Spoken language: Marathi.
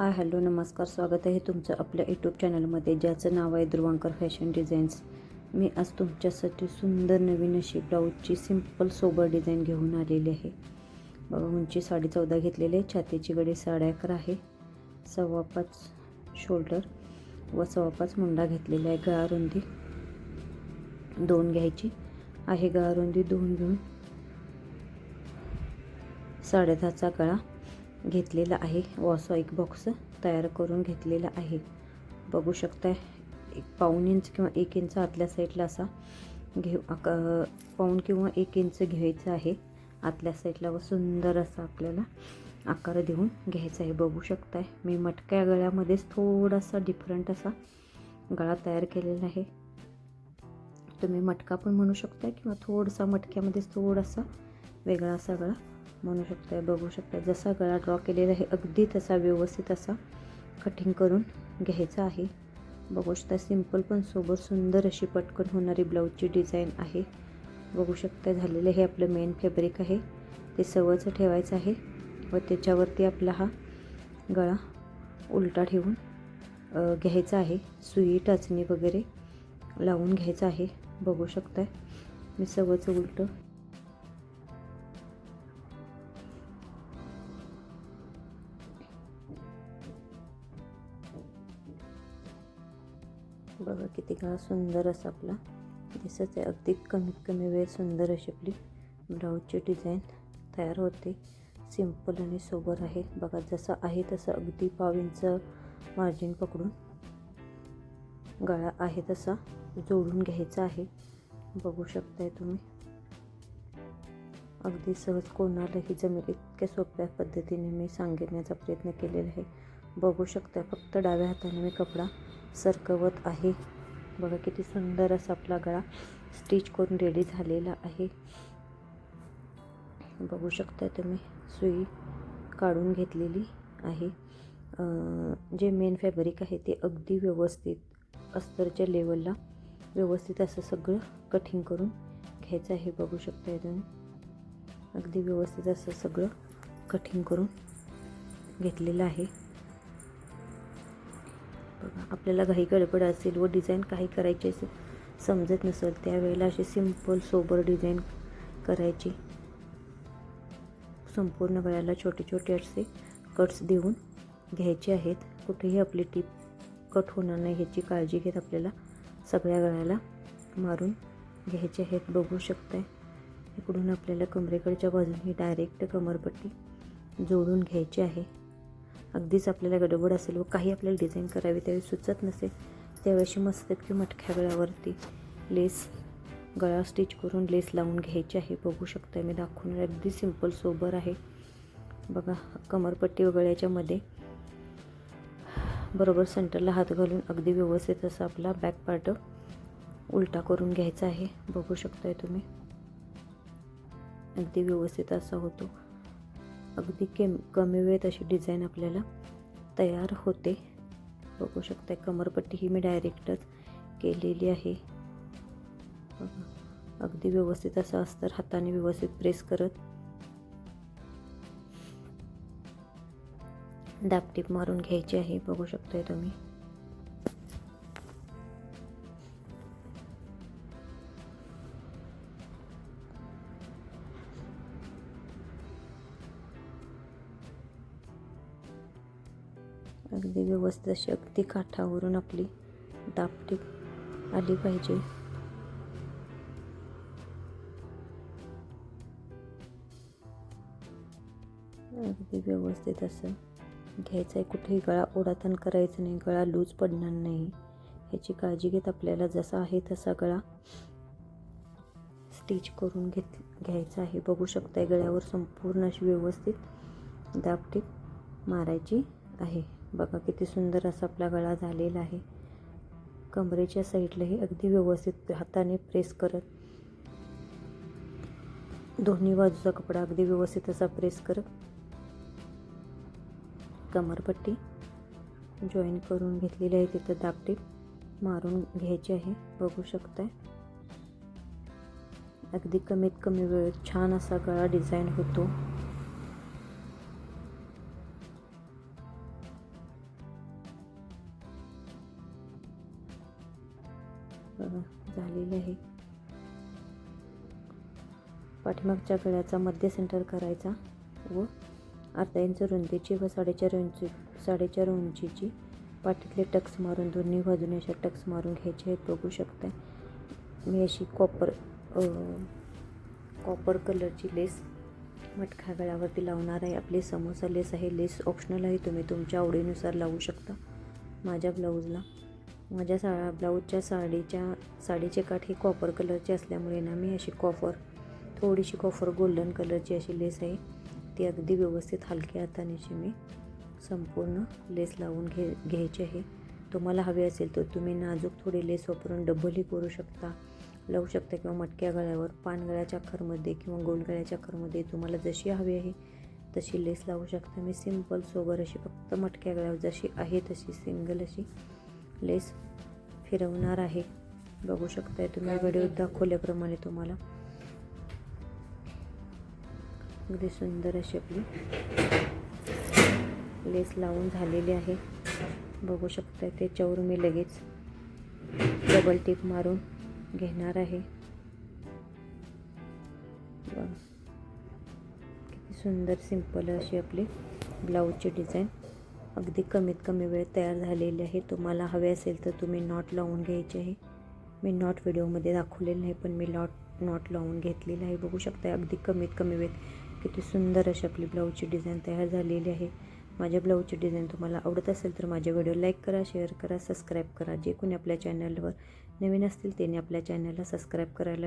हाय हॅलो नमस्कार स्वागत आहे तुमचं आपल्या यूट्यूब चॅनलमध्ये ज्याचं नाव आहे ध्रुवांकर फॅशन डिझाईन्स. मी आज तुमच्यासाठी सुंदर नवीन अशी ब्लाऊजची सिंपल सोबर डिझाईन घेऊन आलेली आहे. बघा उंची साडे चौदा घेतलेली आहे छातीची गडी साडे अकरा आहे सव्वा पाच शोल्डर व सव्वा पाच मुंडा घेतलेला आहे गळा रुंदी दोन घ्यायची आहे गळा रुंदी दोन घेऊन साडेदहाचा गळा घेतलेला आहे. वॉसो एक बॉक्स तयार करून घेतलेला आहे. बघू शकता एक पाऊण इंच किंवा एक इंच आतल्या साईडला असा घेऊ आक पाऊण किंवा एक इंच घ्यायचं आहे. आतल्या साईडला व सुंदर असा आपल्याला आकार देऊन घ्यायचा आहे. बघू शकताय मी मटक्या गळ्यामध्येच थोडासा डिफरंट असा गळा तयार केलेला आहे. तुम्ही मटका पण म्हणू शकताय किंवा थोडासा मटक्यामध्येच थोडासा वेगळा असा गळा म्हणू शकताय बघू शकताय. जसा गळा ड्रॉ केलेला आहे अगदी तसा व्यवस्थित असा कटिंग करून घ्यायचा आहे. बघू शकता सिंपल पण सोबत सुंदर अशी पटकन होणारी ब्लाऊजची डिझाईन आहे. बघू शकता झालेलं हे आपलं मेन फॅब्रिक आहे. ते सवचं ठेवायचं आहे व त्याच्यावरती आपला हा गळा उलटा ठेवून घ्यायचा आहे. सुई टाचणी वगैरे लावून घ्यायचं आहे. बघू शकताय. मी सवचं उलटं बघा किती काळा सुंदर असा आपला दिसत आहे. अगदी कमीत कमी वेळ सुंदर अशी आपली ब्लाऊजची डिझाईन तयार होते. सिंपल आणि सोबर आहे. बघा जसं आहे तसं अगदी पाव इंच मार्जिन पकडून गळा आहे तसा जोडून घ्यायचा आहे. बघू शकताय तुम्ही. अगदी सहज कोणालाही जमेल इतक्या सोप्या पद्धतीने मी सांगण्याचा प्रयत्न केलेला आहे. बघू शकता फक्त डाव्या हाताने मी कपडा सरकवत आहे. बघा किती सुंदर असा आपला गळा स्टिच करून रेडी झालेला आहे. बघू शकता तुम्ही सुई काढून घेतलेली आहे. जे मेन फॅब्रिक आहे ते अगदी व्यवस्थित अस्तरच्या लेवलला व्यवस्थित असं सगळं कटिंग करून घ्यायचं आहे. बघू शकता तुम्ही अगदी व्यवस्थित असं सगळं कटिंग करून घेतलेलं आहे. आपल्याला घाई गडबड असेल व डिझाईन काही करायची असेल समजत नसेल त्यावेळेला अशी सिंपल सोबर डिझाईन करायची. संपूर्ण गळ्याला छोटे छोटे असे कट्स देऊन घ्यायचे आहेत. कुठेही आपली टीप कट होणार नाही ह्याची काळजी घेत आपल्याला सगळ्या गळ्याला मारून घ्यायचे आहेत. बघू शकताय. इकडून आपल्याला कमरेकडच्या बाजूने डायरेक्ट कमरपट्टी जोडून घ्यायची आहे. अगदीच आपल्याला गडबड असेल व काही आपल्याला डिझाईन करावी त्यावेळी सुचत नसेल त्यावेळेशी मस्त की मटक्या गळ्यावरती लेस गळा स्टिच करून लेस लावून घ्यायची आहे. बघू शकता मी दाखवून अगदी सिंपल सोबर आहे. बघा कमरपट्टी व गळ्याच्यामध्ये बरोबर सेंटरला हात घालून अगदी व्यवस्थित असा आपला बॅक पार्ट उलटा करून घ्यायचा आहे. बघू शकताय तुम्ही. अगदी व्यवस्थित असा होतो. अगदी केम कमी वेळेत अशी डिझाईन आपल्याला तयार होते. बघू शकता कमरपट्टी ही मी डायरेक्टच केलेली आहे. अगदी व्यवस्थित असं असतं हाताने व्यवस्थित प्रेस करत. दापटीप मारून घ्यायची आहे बघू शकताय तुम्ही. अगदी व्यवस्थित अशी अगदी काठावरून आपली दापटीप आली पाहिजे. अगदी व्यवस्थित असं घ्यायचं आहे कुठेही गळा ओढाताण करायचं नाही. गळा लूज पडणार नाही. ह्याची काळजी घेत आपल्याला जसा आहे तसा गळा स्टिच करून घेत घ्यायचा आहे. बघू शकताय गळ्यावर संपूर्ण अशी व्यवस्थित दापटीप मारायची आहे. बघा किती सुंदर असा आपला गळा झालेला आहे. कमरेच्या साईडलाही अगदी व्यवस्थित हाताने प्रेस करत. दोन्ही बाजूचा कपडा अगदी व्यवस्थित असा प्रेस करत. कमरपट्टी जॉईन करून घेतलेली आहे तिथं दापटीप. मारून घ्यायची आहे. बघू शकताय. अगदी कमीत कमी वेळेत छान असा गळा डिझाईन होतो. झालेली आहे. पाठीमागच्या गळ्याचा मध्य सेंटर करायचा व अर्धा इंच रुंदीची व साडेचार इंची साडेचार उंचीची पाठीतले टक्स मारून दोन्ही बाजूने अशा टक्स मारून घ्यायचे आहेत. बघू शकता. मी अशी कॉपर कॉपर कलरची लेस मटका गळ्यावरती लावणार आहे. आपली समोसा लेस आहे. लेस ऑप्शनल आहे. तुम्ही तुमच्या आवडीनुसार लावू शकता. माझ्या ब्लाऊजला माझ्या सा ब्लाऊजच्या साडीच्या साडीचे काठ हे कॉपर कलरची असल्यामुळे ना मी अशी कॉफर थोडीशी कॉफर गोल्डन कलरची अशी लेस आहे. ती अगदी व्यवस्थित हलक्या हातानेची मी संपूर्ण लेस लावून घे घ्यायची आहे. तुम्हाला हवी असेल तर तुम्ही नाजूक थोडी लेस वापरून डबलही करू शकता. लावू शकता किंवा मटक्या गळ्यावर पानगळ्याच्या खरमध्ये किंवा गोल गळ्याच्या खरमध्ये तुम्हाला जशी हवी आहे तशी लेस लावू शकता. मी सिंपल सोबर अशी फक्त मटक्या गळ्यावर जशी आहे तशी सिंगल अशी लेस फिरवणार आहे. बघू शकताय तुम्ही व्हिडिओ दाखवल्याप्रमाणे तुम्हाला. अगदी सुंदर अशी आपली लेस लावून झालेली आहे. बघू शकताय त्याच्यावर मी लगेच डबल टिप मारून घेणार आहे. किती सुंदर सिंपल अशी आपली ब्लाऊजची डिझाईन अगदी कमीत कमी वेळ तयार झालेली आहे. तुम्हाला हवे असेल तर तुम्ही नॉट लावून घ्यायचे आहे. मी नॉट व्हिडिओमध्ये दाखवलेलं नाही पण मी लॉट नॉट लावून घेतलेलं आहे. बघू शकता अगदी कमीत कमी वेळेत किती सुंदर अशी आपली ब्लाऊजची डिझाईन तयार झालेली आहे. माझ्या ब्लाऊजची डिझाईन तुम्हाला आवडत असेल तर माझे व्हिडिओ लाईक करा शेअर करा सबस्क्राईब करा. जे कोणी आपल्या चॅनलवर नवीन असतील त्यांनी आपल्या चॅनलला सबस्क्राईब करायला